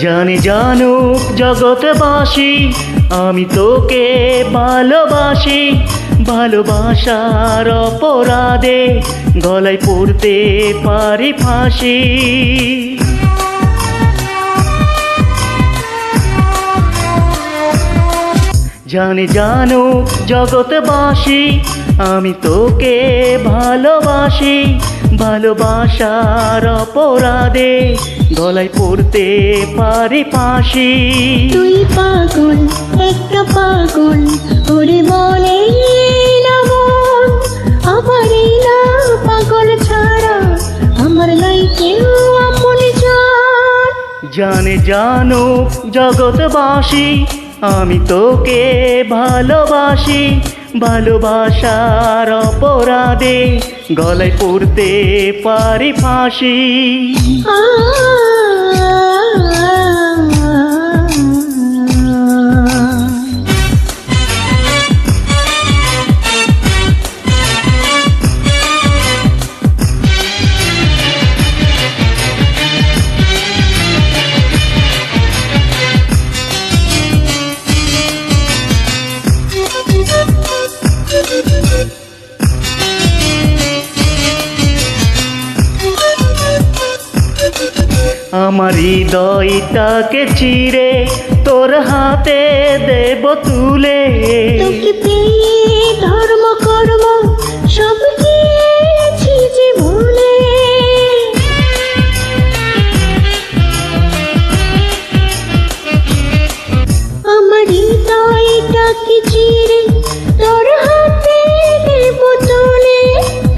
জানে জানুক জগৎবাসী, আমি তোকে ভালোবাসি। ভালোবাসার অপরাধে গলায় পড়তে পারি ফাঁসি। জানে জানুক জগৎবাসী আমি তোকে ভালোবাসি ভালোবাসার অপরাধে গলায় পড়তে পারি ফাঁসি তুই পাগল একটা পাগল ওরে বলে আমার না পাগল ছাড়া আমার নাই কেউ আপন জান জানে জগৎবাসী আমি তোকে ভালোবাসি ভালোবাসার অপরাধে গলায় পড়তে পারি ফাঁসি। আমার হৃদয়টাকে চিরে তোর হাতে দেব তুলে। তোকে পেয়ে ধর্ম কর্ম সব গিয়েছি যে ভুলে। আমার হৃদয়টাকে চিরে তোর হাতে দেব তুলে।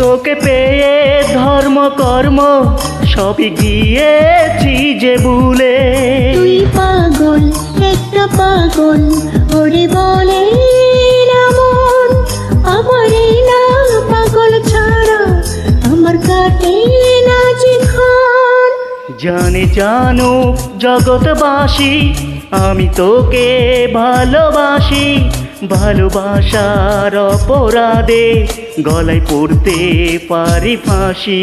তোকে পেয়ে ধর্ম কর্ম সবই গিয়েছি যে ভুলে। তুই পাগল একটা পাগল ওরে বলে মন আমার না পাগল ছাড়া আমার কাটে না যেখান জানে জানো জগৎবাসী আমি তোকে ভালোবাসি। ভালোবাসার অপরাধে গলায় পড়তে পারি ফাঁসি।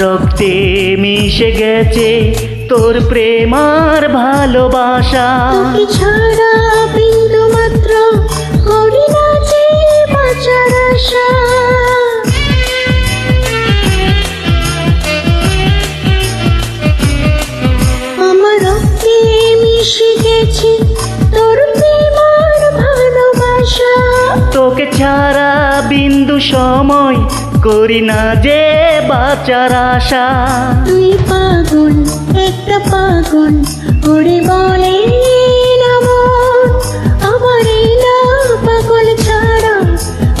রক্তে মিশে গেছে তোর প্রেম আর ভালোবাসা। ছাড়া বিন্দু মাত্র করি না যে বাঁচার আশা। আমার রক্তে মিশে গেছে তোর প্রেম ভালোবাসা। তোকে ছাড়া বিন্দু সময় করি না যে বাঁচার আশা। তুই পাগল একটা পাগল ওরে বলে আমার না পাগল ছাড়া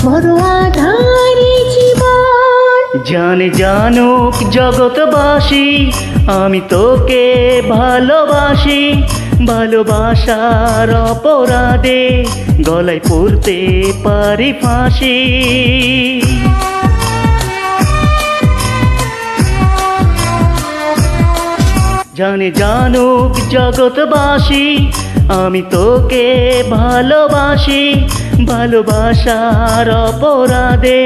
বড় আধারে জীবন। জানে জানুক জগৎবাসী আমি তোকে ভালোবাসি। ভালোবাসার অপরাধে গলায় পড়তে পারি ফাঁসি। জানে জানুক জগৎবাসী আমি তোকে ভালোবাসি। ভালোবাসার অপরাধে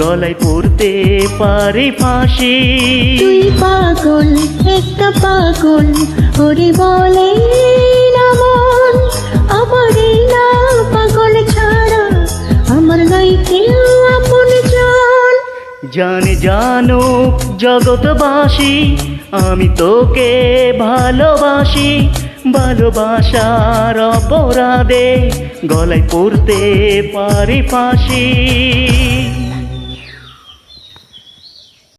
গলায় পড়তে পারি ফাঁসি। তুই পাগল একটা পাগল ওরে বলে না মন। আমার না পাগল ছাড়া আমার নাই কেউ আপন জান। জানে জানুক জগৎবাসী আমি তোকে ভালোবাসি ভালোবাসার অপরাধে গলায় পড়তে পারি ফাঁসি।